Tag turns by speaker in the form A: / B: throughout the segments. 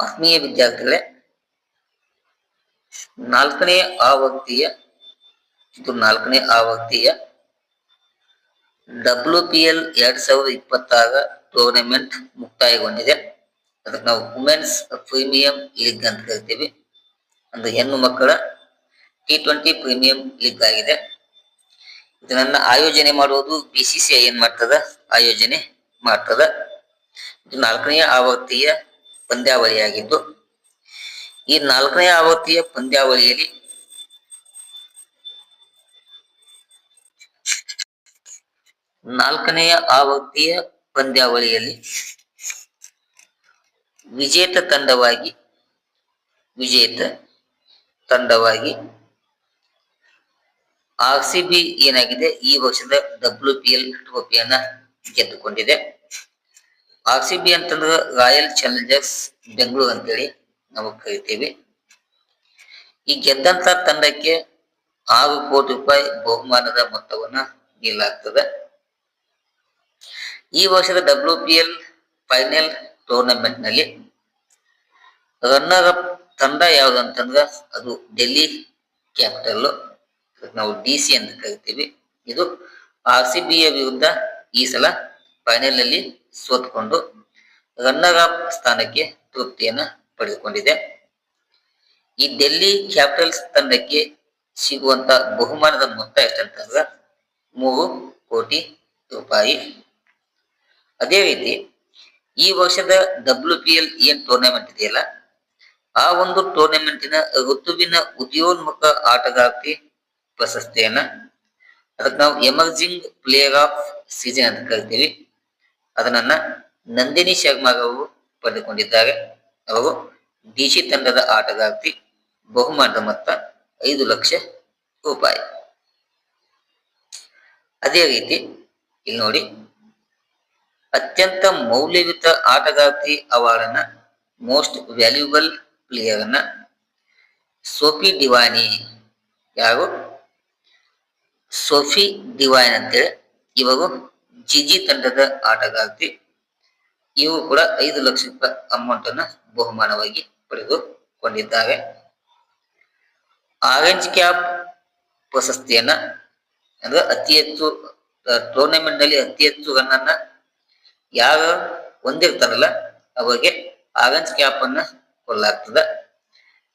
A: ಆತ್ಮೀಯ ವಿದ್ಯಾರ್ಥಿಗಳೇ, ನಾಲ್ಕನೇ ಆವೃತ್ತಿಯ, ಇದು ನಾಲ್ಕನೇ ಆವೃತ್ತಿಯ ಡಬ್ಲ್ಯೂ ಪಿ ಎಲ್ ಎರಡ್ ಸಾವಿರದ ಇಪ್ಪತ್ತಾರ ಟೂರ್ನಮೆಂಟ್ ಮುಕ್ತಾಯಗೊಂಡಿದೆ. ಅದಕ್ಕೆ ನಾವು ವುಮೆನ್ಸ್ ಪ್ರೀಮಿಯಂ ಲೀಗ್ ಅಂತ ಕರಿತೀವಿ. ಅಂದ್ರೆ ಹೆಣ್ಣು ಮಕ್ಕಳ ಟಿ ಟ್ವೆಂಟಿ ಪ್ರೀಮಿಯಂ ಲೀಗ್ ಆಗಿದೆ. ಇದನ್ನ ಆಯೋಜನೆ ಮಾಡುವುದು ಬಿ ಸಿ ಸಿ ಐ ಏನ್ ಮಾಡ್ತದ? ಆಯೋಜನೆ ಮಾಡ್ತದ. ಇದು ನಾಲ್ಕನೇ ಆವೃತ್ತಿಯ ಪಂದ್ಯಾವಳಿಯಾಗಿದ್ದು, ಈ ನಾಲ್ಕನೇ ಆವೃತ್ತಿಯ ಪಂದ್ಯಾವಳಿಯಲ್ಲಿ ನಾಲ್ಕನೆಯ ಆವೃತ್ತಿಯ ಪಂದ್ಯಾವಳಿಯಲ್ಲಿ ವಿಜೇತ ತಂಡವಾಗಿ ವಿಜೇತ ತಂಡವಾಗಿ ಆರ್ ಸಿ ಏನಾಗಿದೆ? ಈ ವರ್ಷದ ಡಬ್ಲ್ಯೂ ಪಿ ಎಲ್ ಟ್ರೋಫಿಯನ್ನ ಗೆದ್ದುಕೊಂಡಿದೆ. ಆರ್ ಸಿ ಬಿ ಅಂತಂದ್ರೆ ರಾಯಲ್ ಚಾಲೆಂಜರ್ಸ್ ಬೆಂಗಳೂರು ಅಂತೇಳಿ ನಾವು ಕರಿತೀವಿ. ಈ ಗೆದ್ದಂತ ತಂಡಕ್ಕೆ ಆರು ಕೋಟಿ ರೂಪಾಯಿ ಬಹುಮಾನದ ಮೊತ್ತವನ್ನ ನೀಡಲಾಗ್ತದೆ. ಈ ವರ್ಷದ ಡಬ್ಲ್ಯೂ ಪಿ ಎಲ್ ಫೈನಲ್ ಟೂರ್ನಮೆಂಟ್ನಲ್ಲಿ ರನ್ನರ್ ಅಪ್ ತಂಡ ಯಾವ್ದು ಅಂತಂದ್ರೆ ಅದು ಡೆಲ್ಲಿ ಕ್ಯಾಪಿಟಲ್ ನಾವು ಡಿ ಸಿ ಅಂತ ಕರಿತೀವಿ. ಇದು ಆರ್ ಸಿ ಬಿಯ ವಿರುದ್ಧ ಈ ಸಲ ಫೈನಲ್ನಲ್ಲಿ ಸೋತ್ಕೊಂಡು ರನ್ನರ್ ಅಪ್ ಸ್ಥಾನಕ್ಕೆ ತೃಪ್ತಿಯನ್ನ ಪಡೆದುಕೊಂಡಿದೆ. ಈ ಡೆಲ್ಲಿ ಕ್ಯಾಪಿಟಲ್ಸ್ ತಂಡಕ್ಕೆ ಸಿಗುವಂತ ಬಹುಮಾನದ ಮೊತ್ತ ಎಷ್ಟಂತಂದ್ರ ಮೂರು ಕೋಟಿ ರೂಪಾಯಿ. ಅದೇ ರೀತಿ ಈ ವರ್ಷದ ಡಬ್ಲ್ಯೂ ಪಿ ಎಲ್ ಏನ್ ಟೂರ್ನಮೆಂಟ್ ಇದೆಯಲ್ಲ, ಆ ಒಂದು ಟೂರ್ನಮೆಂಟಿನ ಋತುವಿನ ಉದಯೋನ್ಮುಖ ಆಟಗಾರ್ತಿ ಪ್ರಶಸ್ತಿಯನ್ನ, ಅದಕ್ಕೆ ನಾವು ಎಮರ್ಜಿಂಗ್ ಪ್ಲೇಯರ್ ಆಫ್ ಸೀಸನ್ ಅಂತ ಕರಿತೀವಿ. ಅದನ್ನ ನಂದಿನಿ ಶರ್ಮಾ ಅವರು ಪಡೆದುಕೊಂಡಿದ್ದಾರೆ ಅವರು ಡಿಸಿ ತಂಡದ ಆಟಗಾರ್ತಿ ಬಹುಮಾನದ ಮೊತ್ತ ಐದು ಲಕ್ಷ ರೂಪಾಯಿ. ಅದೇ ರೀತಿ ಇಲ್ಲಿ ನೋಡಿ, ಅತ್ಯಂತ ಮೌಲ್ಯಯುತ ಆಟಗಾರ್ತಿ ಅವಾರ್ಡನ್ನ, ಮೋಸ್ಟ್ ವ್ಯಾಲ್ಯೂಬಲ್ ಪ್ಲೇಯರ್ ಅನ್ನ ಸೋಫಿ ಡಿವಾನಿ ಯಾರು? ಸೋಫಿ ಡಿವಾನಿ ಅಂತೇಳಿ. ಇವರು ಜಿಜಿ ತಂಡದ ಆಟಗಾರ್ತಿ. ಇವು ಕೂಡ ಐದು ಲಕ್ಷ ರೂಪಾಯಿ ಅಮೌಂಟ್ ಅನ್ನ ಬಹುಮಾನವಾಗಿ ಪಡೆದುಕೊಂಡಿದ್ದಾವೆ. ಆರೆಂಜ್ ಕ್ಯಾಪ್ ಪ್ರಶಸ್ತಿಯನ್ನ, ಅಂದ್ರೆ ಅತಿ ಹೆಚ್ಚು ಟೂರ್ನಮೆಂಟ್ನಲ್ಲಿ ಅತಿ ಹೆಚ್ಚು ರನ್ ಅನ್ನ ಯಾರು ಹೊಂದಿರ್ತಾರಲ್ಲ, ಅವರಿಗೆ ಆರೆಂಜ್ ಕ್ಯಾಪ್ ಅನ್ನ ಕೊಡಲಾಗ್ತದ.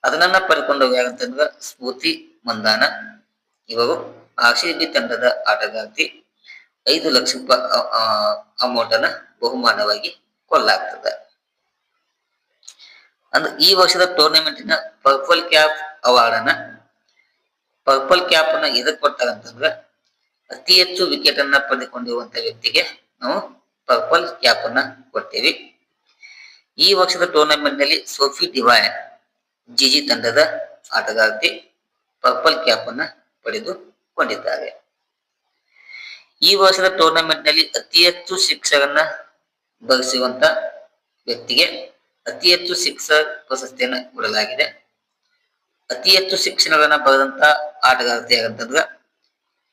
A: ಅದನ್ನ ಪಡ್ಕೊಂಡವ್ರು ಯಾರಂತಂದ್ರ ಸ್ಫೂರ್ತಿ ಮಂದಾನ ಇವರು ಆರ್ ಸಿ ಬಿ ತಂಡದ ಆಟಗಾರ್ತಿ. ಐದು ಲಕ್ಷ ಅಮೌಂಟ್ ಅನ್ನ ಬಹುಮಾನವಾಗಿ ಕೊಲ್ಲಾಗ್ತದೆ ಅಂದ್ರೆ ಈ ವರ್ಷದ ಟೂರ್ನಮೆಂಟಿನ ಪರ್ಪಲ್ ಕ್ಯಾಪ್ ಅವಾರ್ಡ್ ಅನ್ನ ಪರ್ಪಲ್ ಕ್ಯಾಪ್ ಅನ್ನ ಎದಕ್ ಕೊಟ್ಟಾರಂತಂದ್ರ ಅತಿ ಹೆಚ್ಚು ವಿಕೆಟ್ ಅನ್ನ ಪಡೆದುಕೊಂಡಿರುವಂತ ವ್ಯಕ್ತಿಗೆ ನಾವು ಪರ್ಪಲ್ ಕ್ಯಾಪ್ ಅನ್ನ ಕೊಡ್ತೇವೆ. ಈ ವರ್ಷದ ಟೂರ್ನಮೆಂಟ್ನಲ್ಲಿ ಸೋಫಿ ಡಿವೈನ್ ಜಿಜಿ ತಂಡದ ಆಟಗಾರ್ತಿ ಪರ್ಪಲ್ ಕ್ಯಾಪ್ ಅನ್ನ ಪಡೆದುಕೊಂಡಿದ್ದಾರೆ. ಈ ವರ್ಷದ ಟೂರ್ನಮೆಂಟ್ನಲ್ಲಿ ಅತಿ ಹೆಚ್ಚು ಶಿಕ್ಷಕರನ್ನ ಬರೆಸುವಂತ ವ್ಯಕ್ತಿಗೆ ಅತಿ ಹೆಚ್ಚು ಶಿಕ್ಷಕ ಪ್ರಶಸ್ತಿಯನ್ನು ಕೊಡಲಾಗಿದೆ. ಅತಿ ಹೆಚ್ಚು ಶಿಕ್ಷಣಗಳನ್ನ ಬರೆದಂತ ಆಟಗಾರ್ತಿ ಆಗಂತಂದ್ರ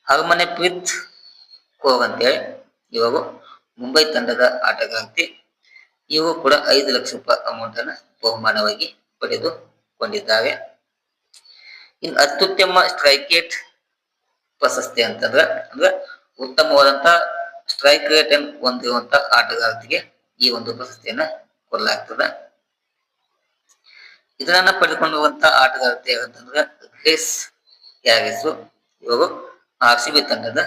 A: ಹರ್ಮನೆ ಪ್ರೀತ್ ಅಂತ ಅಂತೇಳಿ ಇವರು ಮುಂಬೈ ತಂಡದ ಆಟಗಾರ್ತಿ. ಇವರು ಕೂಡ ಐದು ಲಕ್ಷ ರೂಪಾಯಿ ಅಮೌಂಟ್ ಅನ್ನ ಬಹುಮಾನವಾಗಿ ಪಡೆದುಕೊಂಡಿದ್ದಾರೆ ಇನ್ನು ಅತ್ಯುತ್ತಮ ಸ್ಟ್ರೈಕೇಟ್ ಪ್ರಶಸ್ತಿ ಅಂತಂದ್ರ ಅಂದ್ರೆ ಉತ್ತಮವಾದಂತ ಸ್ಟ್ರೈಕ್ ರೇಟ್ ಅನ್ನು ಹೊಂದಿರುವಂತ ಆಟಗಾರರಿಗೆ ಈ ಒಂದು ಪ್ರಶಸ್ತಿಯನ್ನ ಕೊಡಲಾಗ್ತದ. ಇದನ್ನ ಪಡೆದುಕೊಂಡಿರುವಂತ ಆಟಗಾರತೆ ಯಾರಂತಂದ್ರ ಗ್ರೇಸ್ ಯಾರಿಸು ಇವರು ಆರ್ ಸಿ ಬಿ ತಂಡದ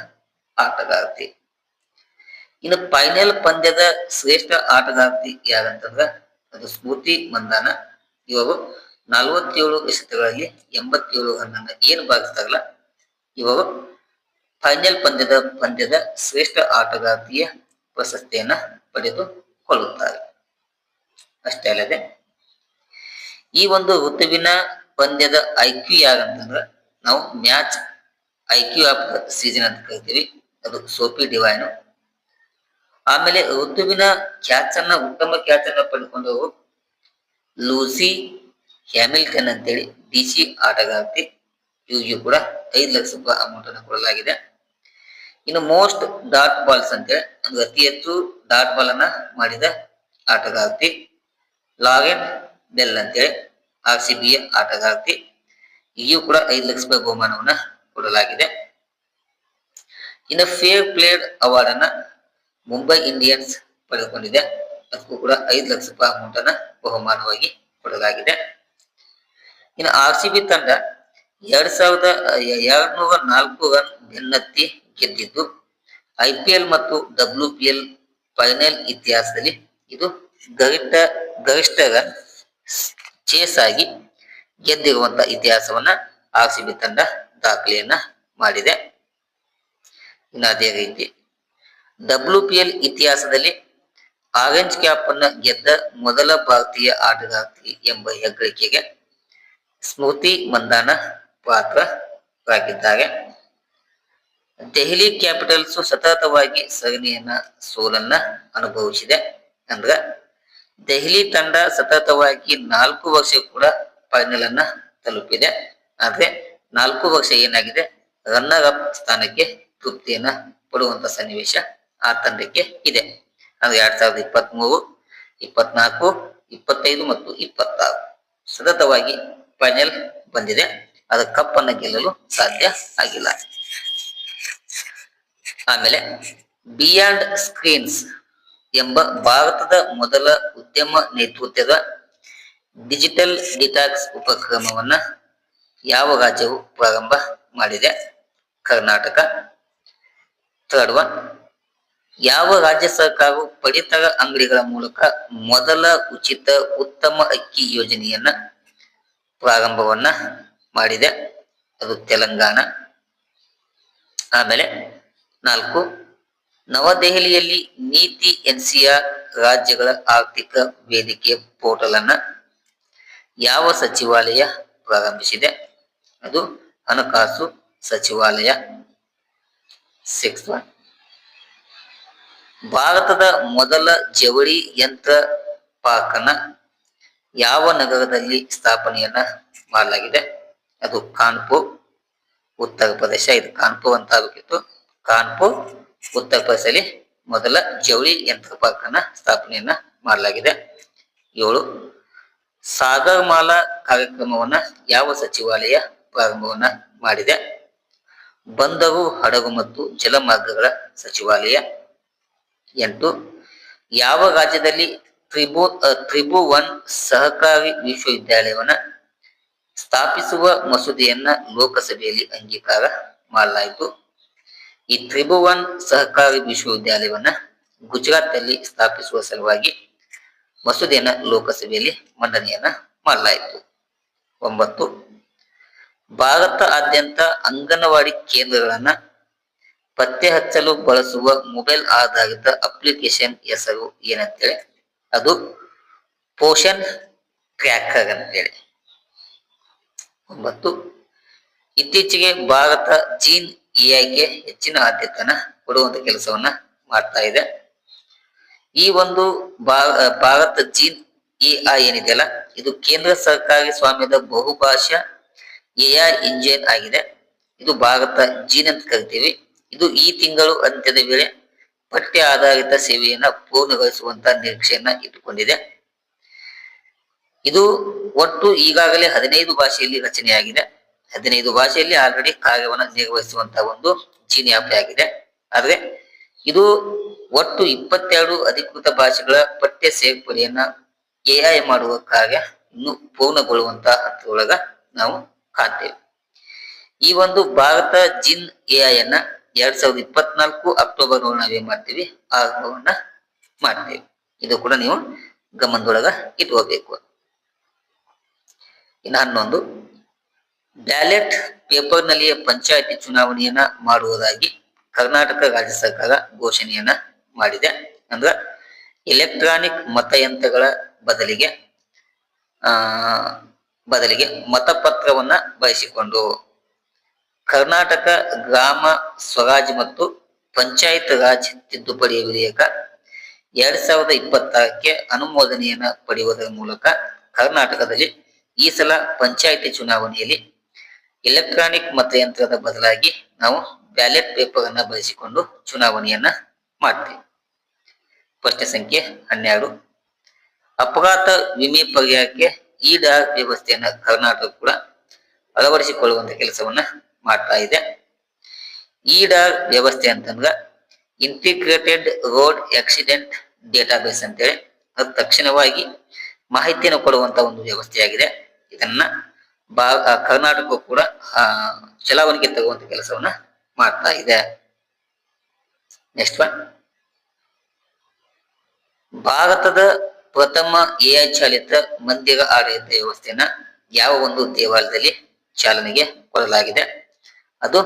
A: ಆಟಗಾರತಿ. ಇನ್ನು ಫೈನಲ್ ಪಂದ್ಯದ ಶ್ರೇಷ್ಠ ಆಟಗಾರ್ತಿ ಯಾರಂತಂದ್ರ ಅದು ಸ್ಮೃತಿ ಮಂದಾನ. ಇವರು ನಲವತ್ತೇಳು ಎಸೆತಗಳಲ್ಲಿ ಎಂಬತ್ತೇಳು ರನ್ನ ಏನು ಬಾಗಿಸ್ತಾರಲ್ಲ ಇವರು ಫೈನಲ್ ಪಂದ್ಯದ ಪಂದ್ಯದ ಶ್ರೇಷ್ಠ ಆಟಗಾರ್ತಿಯ ಪ್ರಶಸ್ತಿಯನ್ನ ಪಡೆದುಕೊಳ್ಳುತ್ತಾರೆ ಅಷ್ಟೇ ಅಲ್ಲದೆ, ಈ ಒಂದು ಋತುವಿನ ಪಂದ್ಯದ ಐಕ್ಯೂ ಯಾರಂತಂದ್ರೆ ನಾವು ಮ್ಯಾಚ್ ಐಕ್ಯೂ ಆಫ್ ಸೀಸನ್ ಅಂತ ಕರಿತೀವಿ. ಅದು ಸೋಪಿ ಡಿವೈನು. ಆಮೇಲೆ ಋತುವಿನ ಕ್ಯಾಚ್ ಅನ್ನ ಉತ್ತಮ ಕ್ಯಾಚ್ ಅನ್ನ ಪಡೆದುಕೊಂಡವರು ಲೂಸಿ ಹ್ಯಾಮಿಲ್ಟನ್ ಅಂತೇಳಿ ಡಿ ಸಿ ಆಟಗಾರ್ತಿ. ಇವರಿಗೂ ಕೂಡ ಐದು ಲಕ್ಷ ರೂಪಾಯಿ ಅಮೌಂಟ್ ಅನ್ನು ಕೊಡಲಾಗಿದೆ. ಇನ್ನು ಮೋಸ್ಟ್ ಡಾಟ್ ಬಾಲ್ಸ್ ಅಂತೇಳಿ ಅಂದ್ರೆ ಅತಿ ಹೆಚ್ಚು ಡಾಟ್ ಬಾಲ್ ಅನ್ನ ಮಾಡಿದ ಆಟಗಾರ್ತಿ. ಲಾರೆನ್ ಬೆಲ್ ಅಂತೇಳಿ ಆರ್ ಸಿ ಬಿಯ ಆಟಗಾರ್ತಿ. ಈಗೂ ಕೂಡ ಐದು ಲಕ್ಷ ರೂಪಾಯಿ ಬಹುಮಾನವನ್ನ ಕೊಡಲಾಗಿದೆ. ಇನ್ನು ಫೇರ್ ಪ್ಲೇಡ್ ಅವಾರ್ಡ್ ಅನ್ನ ಮುಂಬೈ ಇಂಡಿಯನ್ಸ್ ಪಡೆದುಕೊಂಡಿದೆ. ಅದಕ್ಕೂ ಕೂಡ ಐದು ಲಕ್ಷ ರೂಪಾಯಿ ಅಮೌಂಟ್ ಅನ್ನ ಬಹುಮಾನವಾಗಿ ಕೊಡಲಾಗಿದೆ. ಇನ್ನು ಆರ್ ಸಿ ಬಿ ತಂಡ ಎರಡ್ ಸಾವಿರದ, ಎರಡ್ ನೂರ ನಾಲ್ಕು ರನ್ ಬೆನ್ನತ್ತಿ ಗೆದ್ದಿದ್ದು. ಐ ಪಿ ಎಲ್ ಮತ್ತು ಡಬ್ಲ್ಯೂ ಪಿ ಎಲ್ ಫೈನಲ್ ಇತಿಹಾಸದಲ್ಲಿ ಇದು ಗರಿಷ್ಠ ಗರಿಷ್ಠ ಚೇಸ್ ಆಗಿ ಗೆದ್ದಿರುವಂತ ಇತಿಹಾಸವನ್ನ ಆರ್ ಸಿ ಬಿ ತಂಡ ದಾಖಲೆಯನ್ನ ಮಾಡಿದೆ. ಇನ್ನು ಅದೇ ರೀತಿ ಡಬ್ಲ್ಯೂ ಪಿ ಎಲ್ ಇತಿಹಾಸದಲ್ಲಿ ಆರೆಂಜ್ ಕ್ಯಾಪ್ ಅನ್ನ ಗೆದ್ದ ಮೊದಲ ಭಾರತೀಯ ಆಟಗಾರ್ತಿ ಎಂಬ ಹೆಗ್ಗಳಿಕೆಗೆ ಸ್ಮೃತಿ ಮಂದಾನ ಪಾತ್ರರಾಗಿದ್ದಾರೆ. ದೆಹಲಿ ಕ್ಯಾಪಿಟಲ್ಸ್ ಸತತವಾಗಿ ಸಗಣಿಯನ್ನ, ಸೋಲನ್ನ ಅನುಭವಿಸಿದೆ. ಅಂದ್ರ ದೆಹಲಿ ತಂಡ ಸತತವಾಗಿ ನಾಲ್ಕು ವರ್ಷ ಕೂಡ ಫೈನಲ್ ಅನ್ನ ತಲುಪಿದೆ. ಆದ್ರೆ ನಾಲ್ಕು ವರ್ಷ ಏನಾಗಿದೆ? ರನ್ನರ್ ಅಪ್ ಸ್ಥಾನಕ್ಕೆ ತೃಪ್ತಿಯನ್ನ ಪಡುವಂತ ಸನ್ನಿವೇಶ ಆ ತಂಡಕ್ಕೆ ಇದೆ. ಅಂದ್ರೆ ಎರಡ್ ಸಾವಿರದ ಇಪ್ಪತ್ತ್ ಮೂರು ಇಪ್ಪತ್ನಾಲ್ಕು, ಇಪ್ಪತ್ತೈದು ಮತ್ತು ಇಪ್ಪತ್ತಾರು ಸತತವಾಗಿ ಫೈನಲ್ ಬಂದಿದೆ. ಅದು ಕಪ್ ಅನ್ನ ಗೆಲ್ಲಲು ಸಾಧ್ಯ ಆಗಿಲ್ಲ. ಆಮೇಲೆ ಬಿಯಾಂಡ್ ಸ್ಕ್ರೀನ್ಸ್ ಎಂಬ ಭಾರತದ ಮೊದಲ ಉದ್ಯಮ ನೇತೃತ್ವದ ಡಿಜಿಟಲ್ ಡಿಟಾಕ್ಸ್ ಉಪಕ್ರಮವನ್ನ ಯಾವ ರಾಜ್ಯವು ಪ್ರಾರಂಭ ಮಾಡಿದೆ? ಕರ್ನಾಟಕ ಥರ್ಡ್ ಒನ್ ಯಾವ ರಾಜ್ಯ ಸರ್ಕಾರವು ಪಡಿತರ ಅಂಗಡಿಗಳ ಮೂಲಕ ಮೊದಲ ಉಚಿತ ಉತ್ತಮ ಅಕ್ಕಿ ಯೋಜನೆಯನ್ನ ಪ್ರಾರಂಭವನ್ನ ಮಾಡಿದೆ? ಅದು ತೆಲಂಗಾಣ. ಆಮೇಲೆ ನಾಲ್ಕು, ನವದೆಹಲಿಯಲ್ಲಿ ನೀತಿ ಎನ್ಸಿಆರ್ ರಾಜ್ಯಗಳ ಆರ್ಥಿಕ ವೇದಿಕೆ ಪೋರ್ಟಲ್ ಅನ್ನ ಯಾವ ಸಚಿವಾಲಯ ಪ್ರಾರಂಭಿಸಿದೆ? ಅದು ಹಣಕಾಸು ಸಚಿವಾಲಯ. ಸಿಕ್ಸ್ ಭಾರತದ ಮೊದಲ ಜವಳಿ ಯಂತ್ರ ಪಾರ್ಕನ ಯಾವ ನಗರದಲ್ಲಿ ಸ್ಥಾಪನೆಯನ್ನ ಮಾಡಲಾಗಿದೆ? ಅದು ಕಾನ್ಪುರ್, ಉತ್ತರ ಪ್ರದೇಶ. ಇದು ಕಾನ್ಪುರ್ ಅಂತ ಆಗಬೇಕಿತ್ತು ಕಾನ್ಪುರ್ ಉತ್ತರ ಪ್ರದೇಶದಲ್ಲಿ ಮೊದಲ ಜವಳಿ ಯಂತ್ರ ಪಾರ್ಕನ್ನ ಸ್ಥಾಪನೆಯನ್ನ ಮಾಡಲಾಗಿದೆ. ಏಳು, ಸಾಗರಮಾಲಾ ಕಾರ್ಯಕ್ರಮವನ್ನ ಯಾವ ಸಚಿವಾಲಯ ಪ್ರಾರಂಭವನ್ನ ಮಾಡಿದೆ? ಬಂದರು, ಹಡಗು ಮತ್ತು ಜಲಮಾರ್ಗಗಳ ಸಚಿವಾಲಯ. ಎಂಟು, ಯಾವ ರಾಜ್ಯದಲ್ಲಿ ತ್ರಿಭು ತ್ರಿಭು ಒನ್ ಸಹಕಾರಿ ವಿಶ್ವವಿದ್ಯಾಲಯವನ್ನ ಸ್ಥಾಪಿಸುವ ಮಸೂದೆಯನ್ನ ಲೋಕಸಭೆಯಲ್ಲಿ ಅಂಗೀಕಾರ ಮಾಡಲಾಯಿತು? ಈ ತ್ರಿಭುವನ್ ಸಹಕಾರಿ ವಿಶ್ವವಿದ್ಯಾಲಯವನ್ನ ಗುಜರಾತ್ ಅಲ್ಲಿ ಸ್ಥಾಪಿಸುವ ಸಲುವಾಗಿ ಮಸೂದೆಯನ್ನ ಲೋಕಸಭೆಯಲ್ಲಿ ಮಂಡನೆಯನ್ನ ಮಾಡಲಾಯಿತು. ಒಂಬತ್ತು ಭಾರತ ಆದ್ಯಂತ ಅಂಗನವಾಡಿ ಕೇಂದ್ರಗಳನ್ನ ಪತ್ತೆ ಹಚ್ಚಲು ಬಳಸುವ ಮೊಬೈಲ್ ಆಧಾರಿತ ಅಪ್ಲಿಕೇಶನ್ ಹೆಸರು ಏನಂತೇಳಿ? ಅದು ಪೋಷನ್ ಟ್ರ್ಯಾಕರ್ ಅಂತೇಳಿ. ಒಂಬತ್ತು, ಇತ್ತೀಚೆಗೆ ಭಾರತ ಜೀನ್ ಎಐಗೆ ಹೆಚ್ಚಿನ ಆದ್ಯತೆನ ಕೊಡುವಂತ ಕೆಲಸವನ್ನ ಮಾಡ್ತಾ ಇದೆ. ಈ ಒಂದು ಭಾರತ ಜೀನ್ ಎಐ ಏನಿದೆಯಲ್ಲ, ಇದು ಕೇಂದ್ರ ಸರ್ಕಾರಿ ಸ್ವಾಮ್ಯದ ಬಹುಭಾಷಾ ಎಐ ಇಂಜಿನ್ ಆಗಿದೆ. ಇದು ಭಾರತ ಜೀನ್ ಅಂತ ಕರಿತೀವಿ. ಇದು ಈ ತಿಂಗಳು ಅಂತ್ಯದ ವೇಳೆ ಪಠ್ಯ ಆಧಾರಿತ ಸೇವೆಯನ್ನ ಪೂರ್ಣಗೊಳಿಸುವಂತ ನಿರೀಕ್ಷೆಯನ್ನ ಇಟ್ಟುಕೊಂಡಿದೆ. ಇದು ಒಟ್ಟು ಈಗಾಗಲೇ ಹದಿನೈದು ಭಾಷೆಯಲ್ಲಿ ರಚನೆಯಾಗಿದೆ. ಹದಿನೈದು ಭಾಷೆಯಲ್ಲಿ ಆಲ್ರೆಡಿ ಕಾರ್ಯವನ್ನ ನಿರ್ವಹಿಸುವಂತಹ ಒಂದು ಚೀನಿ ಆಗಿದೆ. ಆದ್ರೆ ಇದು ಒಟ್ಟು ಇಪ್ಪತ್ತೆರಡು ಅಧಿಕೃತ ಭಾಷೆಗಳ ಪಠ್ಯ ಸೇರ್ಪಡೆಯನ್ನ ಎಐ ಮಾಡುವ ಕಾವ್ಯ ಇನ್ನು ಪೂರ್ಣಗೊಳ್ಳುವಂತಹ ಹಂತದೊಳಗ ನಾವು ಕಾಣ್ತೇವೆ. ಈ ಒಂದು ಭಾರತ ಜಿನ್ ಎಐ ಅನ್ನ ಎರಡ್ ಸಾವಿರದ ಇಪ್ಪತ್ನಾಲ್ಕು ಅಕ್ಟೋಬರ್ ನಾವೇನ್ ಮಾಡ್ತೀವಿ. ಆರಂಭವನ್ನ ಮಾಡ್ತೇವೆ. ಇದು ಕೂಡ ನೀವು ಗಮನದೊಳಗ ಇಟ್ಕೋಬೇಕು. ಇನ್ನು ಹನ್ನೊಂದು. ಬ್ಯಾಲೆಟ್ ಪೇಪರ್ನಲ್ಲಿಯೇ ಪಂಚಾಯಿತಿ ಚುನಾವಣೆಯನ್ನ ಮಾಡುವುದಾಗಿ ಕರ್ನಾಟಕ ರಾಜ್ಯ ಸರ್ಕಾರ ಘೋಷಣೆಯನ್ನ ಮಾಡಿದೆ. ಅಂದ್ರ ಎಲೆಕ್ಟ್ರಾನಿಕ್ ಮತಯಂತ್ರಗಳ ಬದಲಿಗೆ, ಆ, ಬದಲಿಗೆ ಮತಪತ್ರವನ್ನ ಬಳಸಿಕೊಂಡು ಕರ್ನಾಟಕ ಗ್ರಾಮ, ಸ್ವರಾಜ್ ಮತ್ತು ಪಂಚಾಯತ್ ರಾಜ್ ತಿದ್ದುಪಡಿ ವಿಧೇಯಕ ಎರಡ್ ಸಾವಿರದ ಇಪ್ಪತ್ತಾರಕ್ಕೆ ಅನುಮೋದನೆಯನ್ನ ಪಡೆಯುವುದರ ಮೂಲಕ ಕರ್ನಾಟಕದಲ್ಲಿ ಈ ಸಲ ಪಂಚಾಯಿತಿ ಚುನಾವಣೆಯಲ್ಲಿ ಎಲೆಕ್ಟ್ರಾನಿಕ್ ಮತಯಂತ್ರದ ಬದಲಾಗಿ ನಾವು ಬ್ಯಾಲೆಟ್ ಪೇಪರ್ ಅನ್ನ ಬಳಸಿಕೊಂಡು ಚುನಾವಣೆಯನ್ನ ಮಾಡ್ತೀವಿ. ಪ್ರಶ್ನೆ ಸಂಖ್ಯೆ ಹನ್ನೆರಡು. ಅಪಘಾತ ವಿಮೆ ಪರಿಹಾರಕ್ಕೆ ಈಡ ವ್ಯವಸ್ಥೆಯನ್ನ ಕರ್ನಾಟಕ ಕೂಡ ಅಳವಡಿಸಿಕೊಳ್ಳುವಂತ ಕೆಲಸವನ್ನ ಮಾಡ್ತಾ ಇದೆ. ಈಡ ವ್ಯವಸ್ಥೆ ಅಂತಂದ್ರೆ ಇಂಟಿಗ್ರೇಟೆಡ್ ರೋಡ್ ಆಕ್ಸಿಡೆಂಟ್ ಡೇಟಾಬೇಸ್ ಅಂತೇಳಿ, ಅದು ತಕ್ಷಣವಾಗಿ ಮಾಹಿತಿಯನ್ನು ಕೊಡುವಂತ ಒಂದು ವ್ಯವಸ್ಥೆಯಾಗಿದೆ. ಇದನ್ನ ಬಾ ಕರ್ನಾಟಕ ಕೂಡ ಚಲಾವಣೆಗೆ ತಗುವಂತ ಕೆಲಸವನ್ನ ಮಾಡ್ತಾ ಇದೆ. ನೆಕ್ಸ್ಟ್ ಒನ್ ಭಾರತದ ಪ್ರಥಮ ಎಐ ಚಾಲಿತ ಮಂದಿರ ಆಡಳಿತ ವ್ಯವಸ್ಥೆಯನ್ನ ಯಾವ ಒಂದು ದೇವಾಲಯದಲ್ಲಿ ಚಾಲನೆಗೆ ಕೊಡಲಾಗಿದೆ? ಅದು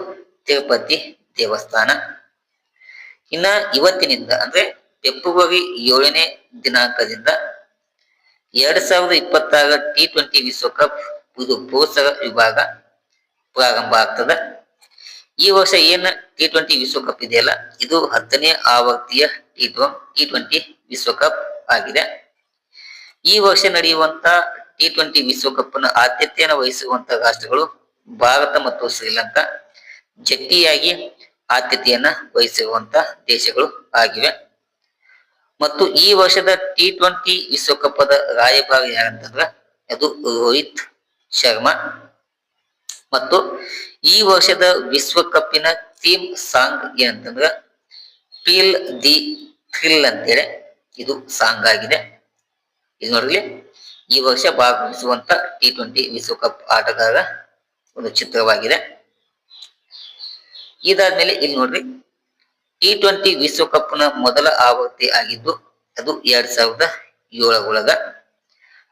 A: ತಿರುಪತಿ ದೇವಸ್ಥಾನ. ಇನ್ನ ಇವತ್ತಿನಿಂದ, ಅಂದ್ರೆ ಫೆಬ್ರವರಿ ಏಳನೇ ದಿನಾಂಕದಿಂದ ಎರಡ್ ಸಾವಿರದ ಇಪ್ಪತ್ತಾರ ಟಿ ಟ್ವೆಂಟಿ ವಿಶ್ವಕಪ್ ಇದು ಪುರುಷರ ವಿಭಾಗ ಪ್ರಾರಂಭ ಆಗ್ತದೆ. ಈ ವರ್ಷ ಏನು ಟಿ ಟ್ವೆಂಟಿ ವಿಶ್ವಕಪ್ ಇದೆಯಲ್ಲ, ಇದು ಹತ್ತನೇ ಆವೃತ್ತಿಯ ಟಿ ಟಿ ಟ್ವೆಂಟಿ ವಿಶ್ವಕಪ್ ಆಗಿದೆ. ಈ ವರ್ಷ ನಡೆಯುವಂತ ಟಿ ಟ್ವೆಂಟಿ ವಿಶ್ವಕಪ್ ಅನ್ನು ಆದ್ಯತೆಯನ್ನು ವಹಿಸುವಂತ ರಾಷ್ಟ್ರಗಳು ಭಾರತ ಮತ್ತು ಶ್ರೀಲಂಕಾ ಜಟ್ಟಿಯಾಗಿ ಆದ್ಯತೆಯನ್ನ ವಹಿಸಿರುವಂತ ದೇಶಗಳು ಆಗಿವೆ. ಮತ್ತು ಈ ವರ್ಷದ ಟಿ ಟ್ವೆಂಟಿ ವಿಶ್ವಕಪ್ ರಾಯಭಾರಿ ಯಾರಂತಂದ್ರ ಅದು ರೋಹಿತ್ ಶರ್ಮಾ. ಮತ್ತು ಈ ವರ್ಷದ ವಿಶ್ವಕಪ್ಪಿನ ಥೀಮ್ ಸಾಂಗ್ ಏನಂತಂದ್ರ ಫೀಲ್ ದಿ ಥ್ರಿಲ್ ಅಂತೇಳಿ ಇದು ಸಾಂಗ್ ಆಗಿದೆ. ಇದು ನೋಡ್ರಿ, ಈ ವರ್ಷ ಭಾಗವಹಿಸುವಂತ ಟಿ ಟ್ವೆಂಟಿ ವಿಶ್ವಕಪ್ ಆಟಗಾರ ಒಂದು ಚಿತ್ರವಾಗಿದೆ. ಇದಾದ್ಮೇಲೆ ಇಲ್ಲಿ ನೋಡ್ರಿ ಟಿ ಟ್ವೆಂಟಿ ವಿಶ್ವಕಪ್ನ ಮೊದಲ ಆವೃತ್ತಿ ಆಗಿದ್ದು ಅದು ಎರಡ್ ಸಾವಿರದ ಏಳರೊಳಗ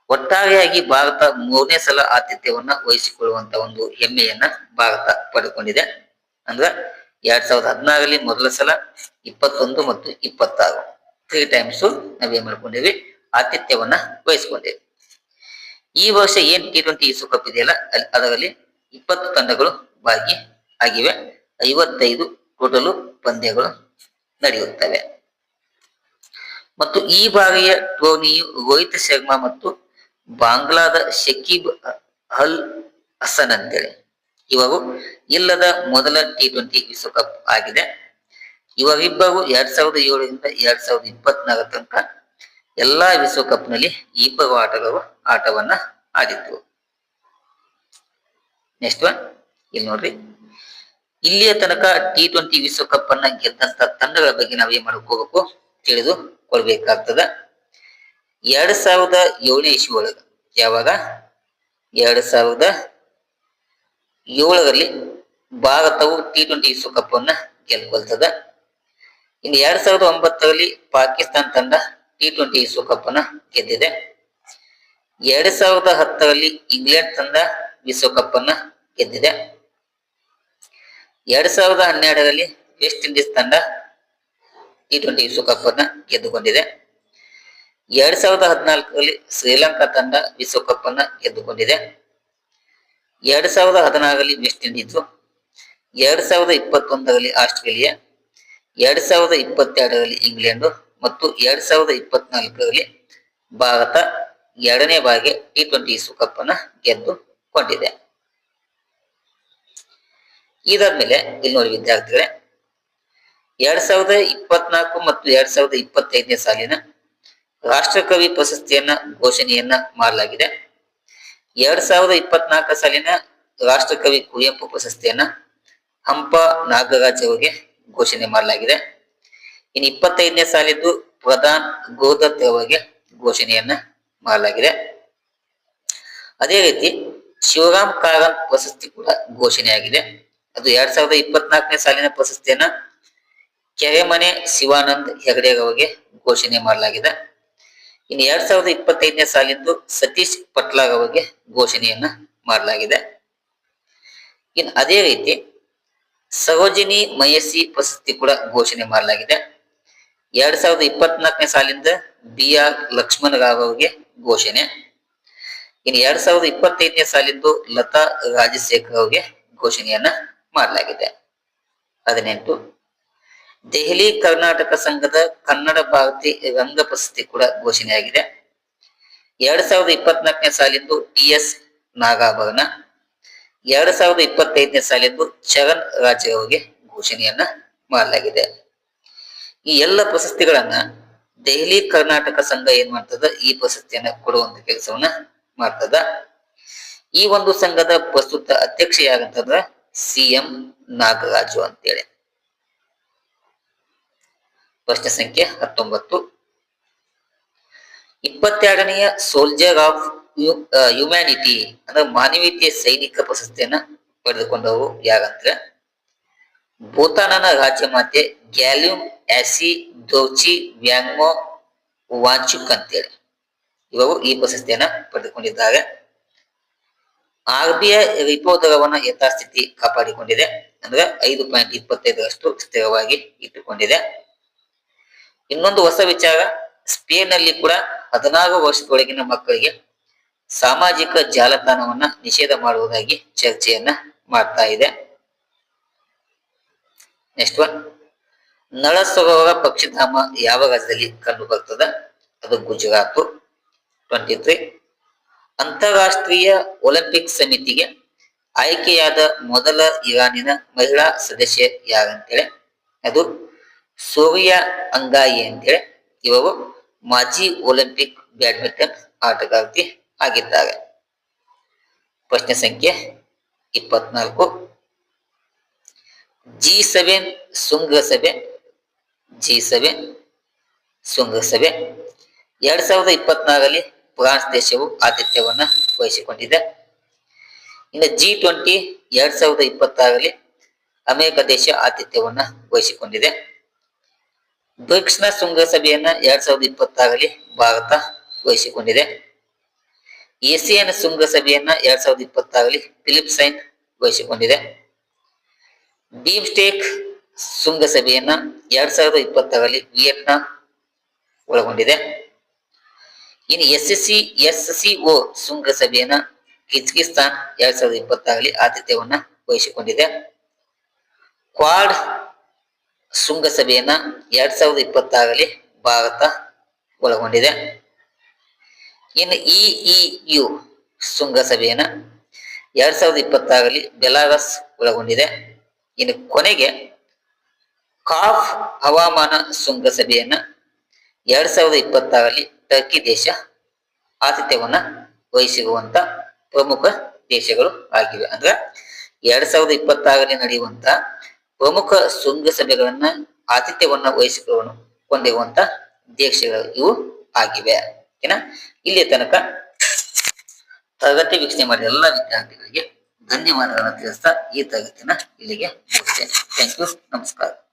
A: ಒಟ್ಟಾರೆಯಾಗಿ ಭಾರತ ಮೂರನೇ ಸಲ ಆತಿಥ್ಯವನ್ನ ವಹಿಸಿಕೊಳ್ಳುವಂತ ಒಂದು ಹೆಮ್ಮೆಯನ್ನ ಭಾರತ ಪಡೆದುಕೊಂಡಿದೆ. ಅಂದ್ರೆ ಎರಡ್ ಸಾವಿರದ ಹದಿನಾರಲ್ಲಿ ಮೊದಲ ಸಲ, ಇಪ್ಪತ್ತೊಂದು ಮತ್ತು ಇಪ್ಪತ್ತಾರು. ತ್ರೀ ಟೈಮ್ಸ್ ನಾವೇನ್ ಮಾಡ್ಕೊಂಡಿವಿ ಆತಿಥ್ಯವನ್ನ ವಹಿಸ್ಕೊಂಡಿವಿ ಈ ವರ್ಷ ಏನ್ ಟಿ ಟ್ವೆಂಟಿ ವಿಶ್ವಕಪ್ ಇದೆಯಲ್ಲ ಅದರಲ್ಲಿ ಇಪ್ಪತ್ತು ತಂಡಗಳು ಭಾಗಿ ಆಗಿವೆ. ಐವತ್ತೈದು ಟೋಟಲು ಪಂದ್ಯಗಳು ನಡೆಯುತ್ತವೆ. ಮತ್ತು ಈ ಬಾರಿಯ ಟೋರ್ನಿಯು ರೋಹಿತ್ ಶರ್ಮಾ ಮತ್ತು ಬಾಂಗ್ಲಾದ ಶಕೀಬ್ ಅಲ್ ಹಸನ್ ಅಂತೇಳಿ. ಇವರು ಇಲ್ಲದ ಮೊದಲ ಟಿ ಟ್ವೆಂಟಿ ವಿಶ್ವಕಪ್ ಆಗಿದೆ. ಇವರಿಬ್ಬರು ಎರಡ್ ಸಾವಿರದ ಏಳರಿಂದ ಎರಡ್ ಸಾವಿರದ ಇಪ್ಪತ್ನಾಲ್ಕ ತನಕ ಎಲ್ಲಾ ವಿಶ್ವಕಪ್ನಲ್ಲಿ ಇಬ್ಬರು ಆಟಗಾರರು ಆಟವನ್ನ ಆಡಿದ್ರು. ನೆಕ್ಸ್ಟ್ ಒನ್ ಇಲ್ಲಿ ನೋಡ್ರಿ. ಇಲ್ಲಿಯ ತನಕ ಟಿ ಟ್ವೆಂಟಿ ವಿಶ್ವಕಪ್ ಅನ್ನ ಗೆದ್ದಂತ ತಂಡಗಳ ಬಗ್ಗೆ ನಾವ್ ಮಾಡ್ಕೋಬೇಕು ಕೊಡ್ಬೇಕಾಗ್ತದ. ಎರಡ್ ಸಾವಿರದ ಏಳನೇ ಇಸ್ವಿ ಒಳಗ ಯಾವಾಗ? ಎರಡ್ ಸಾವಿರದ ಏಳರಲ್ಲಿ ಭಾರತವು ಟಿ ಟ್ವೆಂಟಿ ವಿಶ್ವಕಪ್ ಅನ್ನ ಗೆಲ್ಕೊಳ್ತದ ಇನ್ನು ಎರಡ್ ಸಾವಿರದ ಒಂಬತ್ತರಲ್ಲಿ ಪಾಕಿಸ್ತಾನ ತಂಡ ಟಿ ಟ್ವೆಂಟಿ ವಿಶ್ವಕಪ್ ಅನ್ನ ಗೆದ್ದಿದೆ. ಎರಡ್ ಸಾವಿರದ ಹತ್ತರಲ್ಲಿ ಇಂಗ್ಲೆಂಡ್ ತಂಡ ವಿಶ್ವಕಪ್ ಅನ್ನ ಗೆದ್ದಿದೆ. ಎರಡ್ ಸಾವಿರದ ಹನ್ನೆರಡರಲ್ಲಿ ವೆಸ್ಟ್ ಇಂಡೀಸ್ ತಂಡ ಟಿ ಟ್ವೆಂಟಿ ವಿಶ್ವಕಪ್ ಅನ್ನ ಗೆದ್ದುಕೊಂಡಿದೆ. ಎರಡ್ ಸಾವಿರದ ಹದಿನಾಲ್ಕರಲ್ಲಿ ಶ್ರೀಲಂಕಾ ತಂಡ ವಿಶ್ವಕಪ್ ಅನ್ನ ಗೆದ್ದುಕೊಂಡಿದೆ. ಎರಡ್ ಸಾವಿರದ ಹದಿನಾರರಲ್ಲಿ ವೆಸ್ಟ್ ಇಂಡೀಸು, ಎರಡ್ ಸಾವಿರದ ಇಪ್ಪತ್ತೊಂದರಲ್ಲಿ ಆಸ್ಟ್ರೇಲಿಯಾ, ಎರಡ್ ಸಾವಿರದ ಇಪ್ಪತ್ತೆರಡರಲ್ಲಿ ಇಂಗ್ಲೆಂಡ್ ಮತ್ತು ಎರಡ್ ಸಾವಿರದ ಇಪ್ಪತ್ನಾಲ್ಕರಲ್ಲಿ ಭಾರತ ಎರಡನೇ ಬಾರಿಗೆ ಟಿ ಟ್ವೆಂಟಿ ವಿಶ್ವಕಪ್ ಅನ್ನ ಗೆದ್ದುಕೊಂಡಿದೆ. ಇದಾದ್ಮೇಲೆ ಇಲ್ಲಿ ನೋಡಿ ವಿದ್ಯಾರ್ಥಿಗಳೇ, ಎರಡ್ ಸಾವಿರದ ಇಪ್ಪತ್ನಾಲ್ಕು ಮತ್ತು ಎರಡ್ ಸಾವಿರದ ಇಪ್ಪತ್ತೈದನೇ ಸಾಲಿನ ರಾಷ್ಟ್ರಕವಿ ಪ್ರಶಸ್ತಿಯನ್ನ ಘೋಷಣೆಯನ್ನ ಮಾಡಲಾಗಿದೆ. ಎರಡ್ ಸಾವಿರದ ಇಪ್ಪತ್ನಾಲ್ಕ ಸಾಲಿನ ರಾಷ್ಟ್ರಕವಿ ಕುವೆಂಪು ಪ್ರಶಸ್ತಿಯನ್ನ ಹಂಪ ನಾಗರಾಜ್ ಅವರಿಗೆ ಘೋಷಣೆ ಮಾಡಲಾಗಿದೆ. ಇನ್ನು ಇಪ್ಪತ್ತೈದನೇ ಸಾಲಿದ್ದು ಪ್ರಧಾನ್ ಗೋದತ್ ಅವರಿಗೆ ಘೋಷಣೆಯನ್ನ ಮಾಡಲಾಗಿದೆ. ಅದೇ ರೀತಿ ಶಿವರಾಮ್ ಕಾರಂತ್ ಪ್ರಶಸ್ತಿ ಕೂಡ ಘೋಷಣೆಯಾಗಿದೆ. ಅದು ಎರಡ್ ಸಾವಿರದ ಇಪ್ಪತ್ನಾಲ್ಕನೇ ಸಾಲಿನ ಪ್ರಶಸ್ತಿಯನ್ನ ಕೆರೆಮನೆ ಶಿವಾನಂದ್ ಹೆಗಡೆ ಅವರಿಗೆ ಘೋಷಣೆ ಮಾಡಲಾಗಿದೆ. ಇನ್ನು ಎರಡ್ ಸಾವಿರದ ಇಪ್ಪತ್ತೈದನೇ ಸಾಲಿಂದು ಸತೀಶ್ ಪಟ್ಲಾಗ್ ಅವರಿಗೆ ಘೋಷಣೆಯನ್ನ ಮಾಡಲಾಗಿದೆ. ಇನ್ ಅದೇ ರೀತಿ ಸರೋಜಿನಿ ಮಯಸಿ ಪ್ರಶಸ್ತಿ ಕೂಡ ಘೋಷಣೆ ಮಾಡಲಾಗಿದೆ. ಎರಡ್ ಸಾವಿರದ ಇಪ್ಪತ್ನಾಲ್ಕನೇ ಸಾಲಿಂದ ಬಿ ಆರ್ ಲಕ್ಷ್ಮಣ ರಾವ್ ಅವರಿಗೆ ಘೋಷಣೆ. ಇನ್ನು ಎರಡ್ ಸಾವಿರದ ಇಪ್ಪತ್ತೈದನೇ ಸಾಲಿಂದು ಲತಾ ರಾಜಶೇಖರ್ ಅವರಿಗೆ ಘೋಷಣೆಯನ್ನ ಮಾಡಲಾಗಿದೆ. ಹದಿನೆಂಟು ದೆಹಲಿ ಕರ್ನಾಟಕ ಸಂಘದ ಕನ್ನಡ ಭಾರತಿ ರಂಗ ಪ್ರಶಸ್ತಿ ಕೂಡ ಘೋಷಣೆಯಾಗಿದೆ ಎರಡ್ ಸಾವಿರದ ಇಪ್ಪತ್ನಾಲ್ಕನೇ ಸಾಲಿಂದು ಟಿ ಎಸ್ ನಾಗಾಭರಣ, ಎರಡ್ ಸಾವಿರದ ಇಪ್ಪತ್ತೈದನೇ ಸಾಲಿಂದು ಚರಣ್ ರಾಜ್ ಘೋಷಣೆಯನ್ನ ಮಾಡಲಾಗಿದೆ. ಈ ಎಲ್ಲ ಪ್ರಶಸ್ತಿಗಳನ್ನ ದೆಹಲಿ ಕರ್ನಾಟಕ ಸಂಘ ಏನ್ ಮಾಡ್ತದ? ಈ ಪ್ರಶಸ್ತಿಯನ್ನ ಕೊಡುವಂತ ಕೆಲಸವನ್ನ ಮಾಡ್ತದ. ಈ ಒಂದು ಸಂಘದ ಪ್ರಸ್ತುತ ಅಧ್ಯಕ್ಷ ಯಾರಂತಂದ್ರ ಸಿ ಎಂ ನಾಗರಾಜು ಅಂತೇಳಿ. ಪ್ರಶ್ನೆ ಸಂಖ್ಯೆ ಹತ್ತೊಂಬತ್ತು. ಇಪ್ಪತ್ತೆರಡನೆಯ ಸೋಲ್ಜರ್ ಆಫ್ ಹ್ಯುಮ್ಯಾನಿಟಿ ಅಂದ್ರೆ ಮಾನವೀಯತೆಯ ಸೈನಿಕ ಪ್ರಶಸ್ತಿಯನ್ನ ಪಡೆದುಕೊಂಡವರು ಯಾರಂದ್ರೆ? ಭೂತಾನನ ರಾಜ್ಯಮಾತೆ ಗ್ಯಾಲ್ಯೂಮ್ ಆಸಿ, ದೋಚಿ, ವ್ಯಾಂಗ್ಮೋ, ವಾಚುಕ್ ಅಂತೇಳಿ. ಇವರು ಈ ಪ್ರಶಸ್ತಿಯನ್ನ ಪಡೆದುಕೊಂಡಿದ್ದಾರೆ. ಆರ್ ಬಿ ಐ ರಿಪೋ ದರವನ್ನ ಯಥಾಸ್ಥಿತಿ ಕಾಪಾಡಿಕೊಂಡಿದೆ. ಅಂದ್ರೆ ಐದು ಪಾಯಿಂಟ್ ಇಪ್ಪತ್ತೈದರಷ್ಟು ಸ್ಥಿರವಾಗಿ ಇಟ್ಟುಕೊಂಡಿದೆ. ಇನ್ನೊಂದು ಹೊಸ ವಿಚಾರ ಸ್ಪೇನ್ನಲ್ಲಿ ಕೂಡ ಹದಿನಾರು ವರ್ಷದೊಳಗಿನ ಮಕ್ಕಳಿಗೆ ಸಾಮಾಜಿಕ ಜಾಲತಾಣವನ್ನ ನಿಷೇಧ ಮಾಡುವುದಾಗಿ ಚರ್ಚೆಯನ್ನ ಮಾಡ್ತಾ ಇದೆ. ನೆಕ್ಸ್ಟ್ ಒನ್ ನಳ ಸರೋವರ ಪಕ್ಷಿಧಾಮ ಯಾವ ರಾಜ್ಯದಲ್ಲಿ ಕಂಡು ಬರ್ತದ ಅದು ಗುಜರಾತ್. ಟ್ವೆಂಟಿ ತ್ರೀ ಅಂತಾರಾಷ್ಟ್ರೀಯ ಒಲಿಂಪಿಕ್ ಸಮಿತಿಗೆ ಆಯ್ಕೆಯಾದ ಮೊದಲ ಇರಾನಿನ ಮಹಿಳಾ ಸದಸ್ಯೆ ಯಾರಂತೇಳಿ? ಅದು ಸೋವಿಯಾ ಅಂಗಾಯಿ ಅಂತೇಳಿ ಇವರು ಮಾಜಿ ಒಲಿಂಪಿಕ್ ಬ್ಯಾಡ್ಮಿಂಟನ್ ಆಟಗಾರ್ತಿ ಆಗಿದ್ದಾರೆ. ಪ್ರಶ್ನೆ ಸಂಖ್ಯೆ ಇಪ್ಪತ್ನಾಲ್ಕು. ಜಿ ಸೆವೆನ್ ಶೃಂಗಸಭೆ, ಜಿ ಸೆವೆನ್ ಶೃಂಗಸಭೆ. ಎರಡ್ ಸಾವಿರದ ಇಪ್ಪತ್ನಾಲ್ಕರಲ್ಲಿ ಫ್ರಾನ್ಸ್ ದೇಶವು ಆತಿಥ್ಯವನ್ನ ವಹಿಸಿಕೊಂಡಿದೆ. ಇನ್ನು ಜಿ ಟ್ವೆಂಟಿ ಎರಡ್ ಸಾವಿರದ ಇಪ್ಪತ್ತಾರರಲ್ಲಿ ಅಮೆರಿಕ ದೇಶ ಆತಿಥ್ಯವನ್ನ ವಹಿಸಿಕೊಂಡಿದೆ. ಬ್ರಿಕ್ಸ್ನ ಶೃಂಗಸಭೆಯನ್ನ ಎರಡ್ ಸಾವಿರದ ಇಪ್ಪತ್ತಾರಲ್ಲಿ ಭಾರತ ವಹಿಸಿಕೊಂಡಿದೆ. ಎಸಿಯನ್ ಶೃಂಗಸಭೆಯನ್ನ ಎರಡ್ ಸಾವಿರದ ಇಪ್ಪತ್ತಾರರಲ್ಲಿ ಫಿಲಿಪ್ಸೈನ್ ವಹಿಸಿಕೊಂಡಿದೆ. ಬೀಮ್ಸ್ಟೇಕ್ ಶೃಂಗಸಭೆಯನ್ನ ಎರಡ್ ಸಾವಿರದ ಇಪ್ಪತ್ತಾಗಲಿ ವಿಯೆಟ್ನಾಂ ಒಳಗೊಂಡಿದೆ. ಇನ್ನು S S C S C O ಶೃಂಗಸಭೆಯನ್ನ Kyrgyzstan ಎರಡ್ ಸಾವಿರದ ಇಪ್ಪತ್ತಾಗಲಿ ಆತಿಥ್ಯವನ್ನ ವಹಿಸಿಕೊಂಡಿದೆ. ಕ್ವಾಡ್ ಶೃಂಗಸಭೆಯನ್ನ ಎರಡ್ ಸಾವಿರದ ಇಪ್ಪತ್ತಾಗಲಿ ಭಾರತ ಒಳಗೊಂಡಿದೆ. ಇನ್ನು ಇ ಯು ಶೃಂಗಸಭೆಯನ್ನ ಎರಡ್ ಸಾವಿರದ ಇಪ್ಪತ್ತಾಗಲಿ ಬೆಲಾರಸ್ ಒಳಗೊಂಡಿದೆ. ಇನ್ನು ಕೊನೆಗೆ ಕಾಫ್ ಹವಾಮಾನ ಶೃಂಗಸಭೆಯನ್ನ ಎರಡ್ ಸಾವಿರದ ಇಪ್ಪತ್ತಾಗಲಿ ಟರ್ಕಿ ದೇಶ ಆತಿಥ್ಯವನ್ನ ವಹಿಸಿರುವಂತ ಪ್ರಮುಖ ದೇಶಗಳು ಆಗಿವೆ. ಅಂದ್ರೆ ಎರಡ್ ಸಾವಿರದ ಇಪ್ಪತ್ತಾಗಲಿ ನಡೆಯುವಂತ ಪ್ರಮುಖ ಶೃಂಗಸಭೆಗಳನ್ನ ಆತಿಥ್ಯವನ್ನ ವಹಿಸಿಕೊಂಡು ಹೊಂದಿರುವಂತ ದೇಶಗಳು ಇವು ಆಗಿವೆ. ಓಕೆನಾ? ಇಲ್ಲಿ ತನಕ ತರಗತಿ ವೀಕ್ಷಣೆ ಮಾಡಿದ ಎಲ್ಲ ವಿದ್ಯಾರ್ಥಿಗಳಿಗೆ ಧನ್ಯವಾದಗಳನ್ನು ತಿಳಿಸ್ತಾ ಈ ತರಗತಿನ ಇಲ್ಲಿಗೆ ಮುಗಿಸ್ತೇನೆ. ಥ್ಯಾಂಕ್ ಯು ನಮಸ್ಕಾರ.